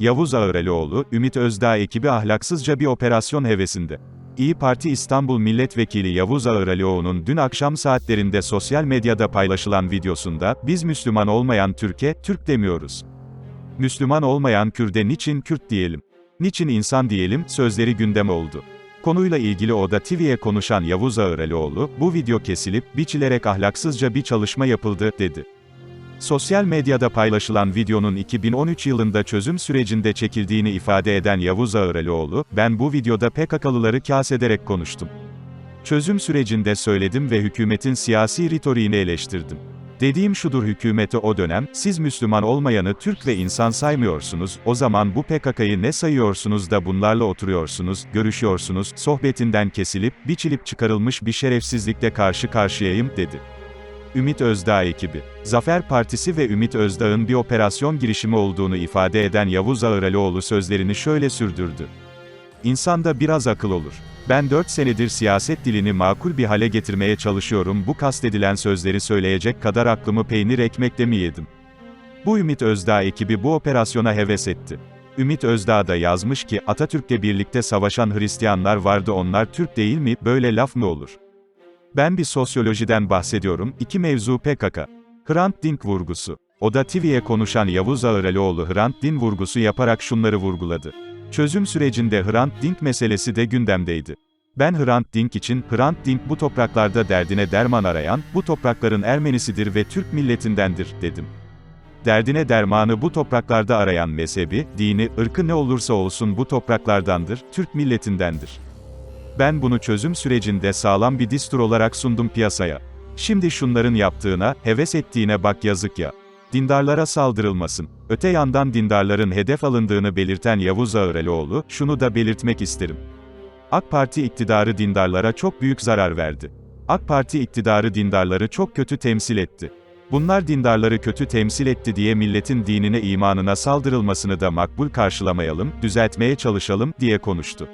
Yavuz Ağıralioğlu, Ümit Özdağ ekibi ahlaksızca bir operasyon hevesinde. İyi Parti İstanbul Milletvekili Yavuz Ağıralioğlu'nun dün akşam saatlerinde sosyal medyada paylaşılan videosunda, biz Müslüman olmayan Türkiye, Türk demiyoruz. Müslüman olmayan Kürde niçin Kürt diyelim? Niçin insan diyelim, sözleri gündem oldu. Konuyla ilgili Oda TV'ye konuşan Yavuz Ağıralioğlu, bu video kesilip, biçilerek ahlaksızca bir çalışma yapıldı, dedi. Sosyal medyada paylaşılan videonun 2013 yılında çözüm sürecinde çekildiğini ifade eden Yavuz Ağıralioğlu, ben bu videoda PKK'lıları kasederek konuştum. Çözüm sürecinde söyledim ve hükümetin siyasi ritoriğini eleştirdim. Dediğim şudur hükümete o dönem, siz Müslüman olmayanı Türk ve insan saymıyorsunuz, o zaman bu PKK'yı ne sayıyorsunuz da bunlarla oturuyorsunuz, görüşüyorsunuz, sohbetinden kesilip, biçilip çıkarılmış bir şerefsizlikle karşı karşıyayım, dedi. Ümit Özdağ ekibi. Zafer Partisi ve Ümit Özdağ'ın bir operasyon girişimi olduğunu ifade eden Yavuz Ağıralioğlu sözlerini şöyle sürdürdü. İnsanda biraz akıl olur. Ben 4 senedir siyaset dilini makul bir hale getirmeye çalışıyorum bu kastedilen sözleri söyleyecek kadar aklımı peynir ekmekle mi yedim? Bu Ümit Özdağ ekibi bu operasyona heves etti. Ümit Özdağ da yazmış ki, Atatürk'le birlikte savaşan Hristiyanlar vardı onlar Türk değil mi, böyle laf mı olur? Ben bir sosyolojiden bahsediyorum, iki mevzu PKK. Hrant Dink vurgusu. Oda TV'ye konuşan Yavuz Ağıralioğlu Hrant Dink vurgusu yaparak şunları vurguladı. Çözüm sürecinde Hrant Dink meselesi de gündemdeydi. Ben Hrant Dink için, Hrant Dink bu topraklarda derdine derman arayan, bu toprakların Ermenisidir ve Türk milletindendir, dedim. Derdine dermanı bu topraklarda arayan mezhebi, dini, ırkı ne olursa olsun bu topraklardandır, Türk milletindendir. Ben bunu çözüm sürecinde sağlam bir distur olarak sundum piyasaya. Şimdi şunların yaptığına, heves ettiğine bak yazık ya. Dindarlara saldırılmasın. Öte yandan dindarların hedef alındığını belirten Yavuz Ağıralioğlu, şunu da belirtmek isterim. AK Parti iktidarı dindarlara çok büyük zarar verdi. AK Parti iktidarı dindarları çok kötü temsil etti. Bunlar dindarları kötü temsil etti diye milletin dinine imanına saldırılmasını da makbul karşılamayalım, düzeltmeye çalışalım, diye konuştu.